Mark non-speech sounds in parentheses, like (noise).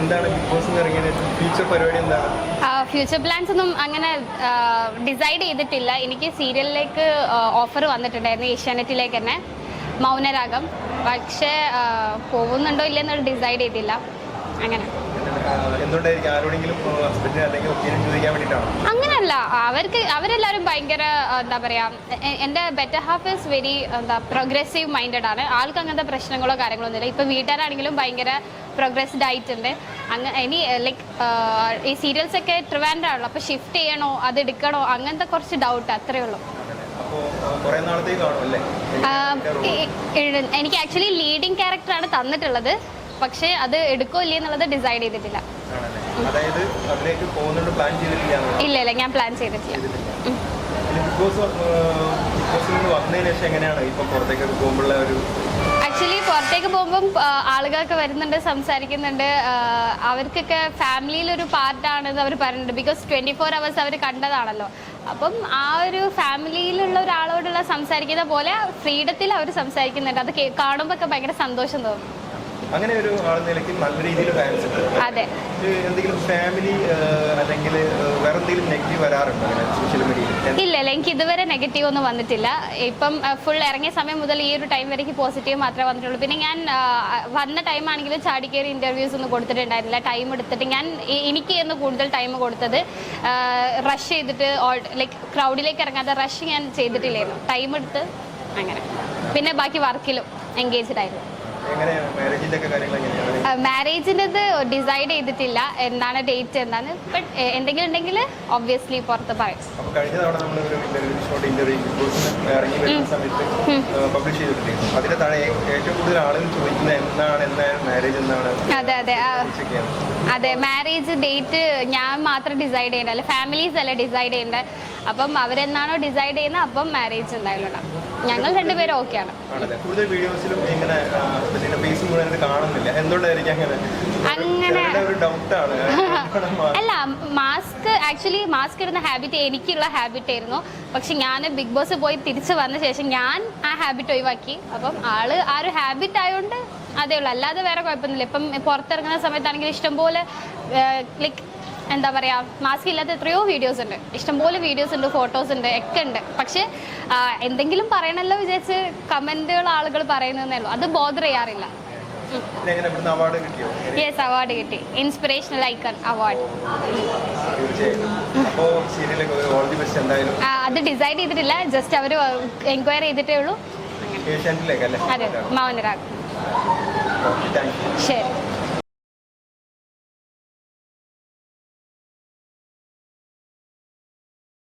എന്താണ് big boss ഇറങ്ങിയത് future പരിപാടി എന്താണ്? ഫ്യൂച്ചർ പ്ലാൻസ് ഒന്നും അങ്ങനെ ഡിസൈഡ് ചെയ്തിട്ടില്ല. എനിക്ക് സീരിയലിലേക്ക് ഓഫർ വന്നിട്ടുണ്ടായിരുന്നു ഏഷ്യാനെറ്റിലേക്ക് തന്നെ മൗനരാഗം. പക്ഷേ പോകുന്നുണ്ടോ ഇല്ലെന്ന് ഡിസൈഡ് ചെയ്തില്ല. അങ്ങനെ. അങ്ങനല്ല അവർക്ക് അവരെല്ലാവരും ഭയങ്കര എന്താ പറയാ എന്റെ ബെറ്റർ ഹാഫ് ഇസ് വെരി എന്താ പ്രോഗ്രസീവ് മൈൻഡഡ് ആണ്. ആൾക്ക് അങ്ങനത്തെ പ്രശ്നങ്ങളോ കാര്യങ്ങളോ ഒന്നുമില്ല ഇപ്പൊ വീട്ടുകാരാണെങ്കിലും ഭയങ്കര പ്രോഗ്രസ്ഡ് ആയിട്ടുണ്ട്. അങ്ങ് ഇനി ലൈക്ക് ഈ സീരിയൽസ് ഒക്കെ ട്രിവാൻഡ് ആണല്ലോ അപ്പോൾ ഷിഫ്റ്റ് ചെയ്യണോ അത് എടുക്കണോ അങ്ങനത്തെ കുറച്ച് ഡൗട്ട് അത്രേ ഉള്ളൂ. എനിക്ക് ആക്ച്വലി ലീഡിങ് ക്യാരക്ടറാണ് തന്നിട്ടുള്ളത്. പക്ഷേ അത് എടുക്കോ ഇല്ലേ എന്നുള്ളത് ഡിസൈഡ് ചെയ്തിട്ടില്ല. ഇല്ല ഇല്ല ഞാൻ പ്ലാൻ ചെയ്തിട്ടില്ല. ബിഗ് ബോസ് ബിഗ് ബോസിൽ നിന്ന് വന്നതിന് ശേഷം എങ്ങനെയാണ്? ഇപ്പൊ പുറത്തേക്ക് പോകുമ്പോഴുള്ള ഒരു ആക്ച്വലി പുറത്തേക്ക് പോകുമ്പം ആളുകളൊക്കെ വരുന്നുണ്ട് സംസാരിക്കുന്നുണ്ട്. അവർക്കൊക്കെ ഫാമിലിയിലൊരു പാർട്ടാണെന്ന് അവർ പറയുന്നുണ്ട്. ബിക്കോസ് ട്വന്റി ഫോർ അവേഴ്സ് അവർ കണ്ടതാണല്ലോ. അപ്പം ആ ഒരു ഫാമിലിയിലുള്ള ഒരാളോടുള്ള സംസാരിക്കുന്ന പോലെ ഫ്രീഡത്തിൽ അവർ സംസാരിക്കുന്നുണ്ട്. അത് കാണുമ്പോ കാണുമ്പോൾ ഒക്കെ ഭയങ്കര സന്തോഷം തോന്നും. അങ്ങനെ ഒരു നിലയ്ക്ക് നല്ല രീതിയിൽ ഫാൻസ് ഉണ്ട്. അതെ. എന്തെങ്കിലും ഫാമിലി അല്ലെങ്കിൽ വേറെ എന്തെങ്കിലും നെഗറ്റീവ് വരാറുണ്ടോ? അങ്ങനെ സോഷ്യൽ മീഡിയയിൽ ഇല്ല എനിക്ക് ഇതുവരെ നെഗറ്റീവ് ഒന്നും വന്നിട്ടില്ല. ഇപ്പം ഫുൾ ഇറങ്ങിയ സമയം മുതൽ ഈ ഒരു ടൈം വരേക്ക് പോസിറ്റീവ് മാത്രമേ വന്നിട്ടുള്ളൂ. പിന്നെ ഞാൻ വന്ന ടൈം ആണെങ്കിലും ചാടിക്കേറി ഇന്റർവ്യൂസ് ഒന്നും കൊടുത്തിട്ടുണ്ടായിരുന്നില്ല. ടൈം എടുത്തിട്ട് ഞാൻ എനിക്ക് എന്ന് കൂടുതൽ ടൈം കൊടുത്തത്. റഷ് ചെയ്തിട്ട് ലൈക് ക്രൗഡിലേക്ക് ഇറങ്ങാതെ റഷ് ഞാൻ ചെയ്തിട്ടില്ലായിരുന്നു. ടൈം എടുത്ത് അങ്ങനെ. പിന്നെ ബാക്കി വർക്കിലും എൻഗേജ്ഡ് ആയിരുന്നു. മാരേജിന്റെത് ഡിസൈഡ് ചെയ്തിട്ടില്ല എന്താണ് ഡേറ്റ് എന്താണ് ബട്ട് എന്തെങ്കിലും ഉണ്ടെങ്കിൽ ഒബ്വിയസ്ലി പുറത്ത് പറയും. അതെ അതെ. അതെ മാരേജ് ഡേറ്റ് ഞാൻ മാത്രം ഡിസൈഡ് ചെയ്യേണ്ട അല്ല ഫാമിലീസ് അല്ലേ ഡിസൈഡ് ചെയ്യേണ്ടത് അപ്പം അവരെന്നാണോ ഡിസൈഡ് ചെയ്യുന്നത് അപ്പം മാരേജ് എന്തായാലും ഉണ്ടാവും. ഞങ്ങൾ രണ്ടുപേരും ഓക്കെയാണ് അങ്ങനെ? (laughs) അല്ല മാസ്ക് ആക്ച്വലി മാസ്ക് ഇടുന്ന ഹാബിറ്റ് എനിക്കുള്ള ഹാബിറ്റ് ആയിരുന്നു. പക്ഷെ ഞാൻ ബിഗ് ബോസ് പോയി തിരിച്ചു വന്ന ശേഷം ഞാൻ ആ ഹാബിറ്റ് ഒഴിവാക്കി. അപ്പം ആൾ ആ ഒരു ഹാബിറ്റ് ആയതുകൊണ്ട് അതേ ഉള്ളൂ. അല്ലാതെ വേറെ കുഴപ്പമൊന്നുമില്ല. ഇപ്പം പുറത്തിറങ്ങുന്ന സമയത്താണെങ്കിൽ ഇഷ്ടംപോലെ ലൈക്ക് എന്താ പറയുക മാസ്ക് ഇല്ലാത്ത എത്രയോ വീഡിയോസ് ഉണ്ട്. ഇഷ്ടംപോലെ വീഡിയോസ് ഉണ്ട് ഫോട്ടോസ് ഉണ്ട് ഒക്കെ ഉണ്ട്. പക്ഷേ എന്തെങ്കിലും പറയണല്ലോ വിചാരിച്ച് കമന്റുകൾ ആളുകൾ പറയുന്നതേ ഉള്ളൂ. അത് ബോധർ ചെയ്യാറില്ല. യെസ് അവാർഡ് കിട്ടി. ഇൻസ്പിറേഷണൽ ഐക്കൺ അവാർഡ് അത് ഡിസൈഡ് ചെയ്തിട്ടില്ല. ജസ്റ്റ് അവർ എൻക്വയറി ചെയ്തിട്ടേ ഉള്ളൂ. അതെ യു ശരി.